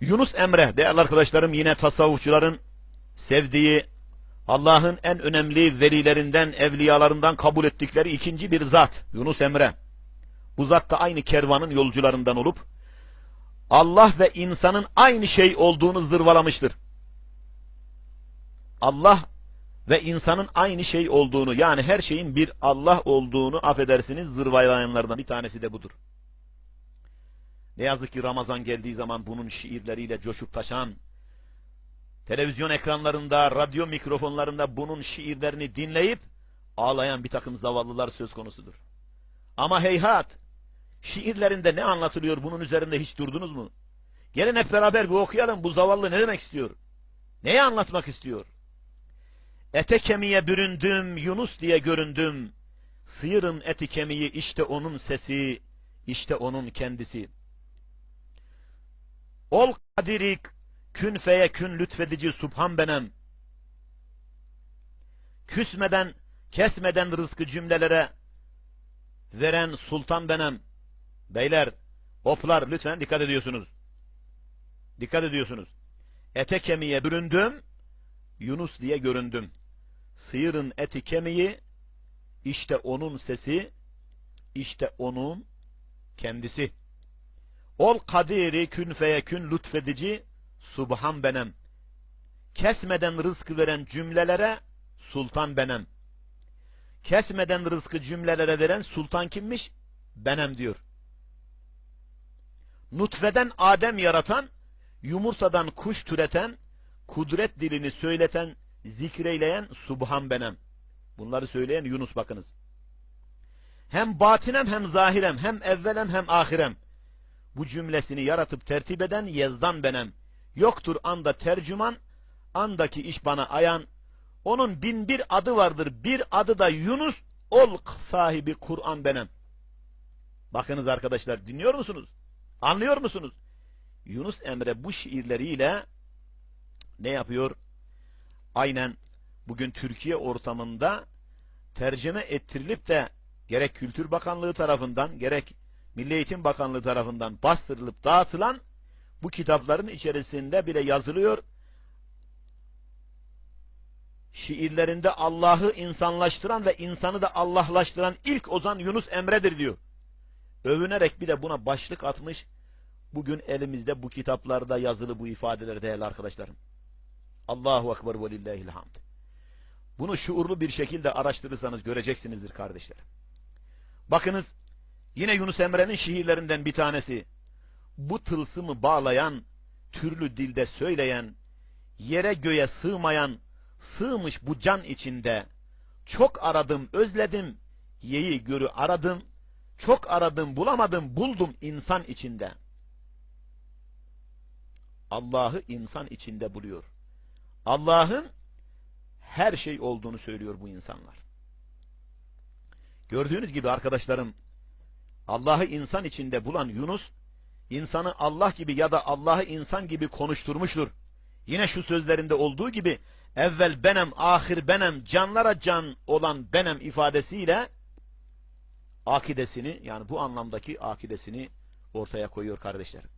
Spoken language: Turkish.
Yunus Emre değerli arkadaşlarım yine tasavvufçuların sevdiği Allah'ın en önemli velilerinden, evliyalarından kabul ettikleri ikinci bir zat Yunus Emre. Bu zat da aynı kervanın yolcularından olup Allah ve insanın aynı şey olduğunu zırvalamıştır. Allah ve insanın aynı şey olduğunu yani her şeyin bir Allah olduğunu affedersiniz zırvalayanlardan bir tanesi de budur. Ne yazık ki Ramazan geldiği zaman bunun şiirleriyle coşup taşan, televizyon ekranlarında, radyo mikrofonlarında bunun şiirlerini dinleyip ağlayan bir takım zavallılar söz konusudur. Ama heyhat, şiirlerinde ne anlatılıyor bunun üzerinde hiç durdunuz mu? Gelin hep beraber bir okuyalım bu zavallı ne demek istiyor? Neyi anlatmak istiyor? Ete kemiğe büründüm, Yunus diye göründüm. Sıyırın eti kemiği, işte onun sesi, işte onun kendisi. Ol kadiri, kün feye kün lütfedici subhan benem. Küsmeden, kesmeden rızkı cümlelere veren sultan benem. Beyler, oplar lütfen dikkat ediyorsunuz. Dikkat ediyorsunuz. Ete kemiğe büründüm, Yunus diye göründüm. Sıyırın eti kemiği, işte onun sesi, işte onun kendisi. Ol kadiri kün feye kün lütfedici, subhan benem. Kesmeden rızkı veren cümlelere sultan benem. Kesmeden rızkı cümlelere veren sultan kimmiş? Benem diyor. Nutfeden Adem yaratan, yumurtadan kuş türeten, kudret dilini söyleten, zikreyleyen Subhan benem. Bunları söyleyen Yunus bakınız. Hem batinem hem zahirem, hem evvelem hem ahirem. Bu cümlesini yaratıp tertip eden Yezdan benem. Yoktur anda tercüman, andaki iş bana ayan. Onun bin bir adı vardır, bir adı da Yunus, ol sahibi Kur'an benem. Bakınız arkadaşlar dinliyor musunuz? Anlıyor musunuz? Yunus Emre bu şiirleriyle ne yapıyor? Aynen bugün Türkiye ortamında tercüme ettirilip de gerek Kültür Bakanlığı tarafından gerek Milli Eğitim Bakanlığı tarafından bastırılıp dağıtılan bu kitapların içerisinde bile yazılıyor. Şiirlerinde Allah'ı insanlaştıran ve insanı da Allahlaştıran ilk ozan Yunus Emre'dir diyor. Övünerek bir de buna başlık atmış. Bugün elimizde bu kitaplarda yazılı bu ifadeler değerli arkadaşlarım. Allahu Ekber ve lillahil hamd. Bunu şuurlu bir şekilde araştırırsanız göreceksinizdir kardeşlerim. Bakınız yine Yunus Emre'nin şiirlerinden bir tanesi. Bu tılsımı bağlayan, türlü dilde söyleyen, yere göğe sığmayan, sığmış bu can içinde. Çok aradım, özledim, yeyi görü aradım, çok aradım, bulamadım, buldum insan içinde. Allah'ı insan içinde buluyor. Allah'ın her şey olduğunu söylüyor bu insanlar. Gördüğünüz gibi arkadaşlarım, Allah'ı insan içinde bulan Yunus, insanı Allah gibi ya da Allah'ı insan gibi konuşturmuştur. Yine şu sözlerinde olduğu gibi, evvel benem, ahir benem, canlara can olan benem ifadesiyle akidesini, yani bu anlamdaki akidesini ortaya koyuyor kardeşlerim.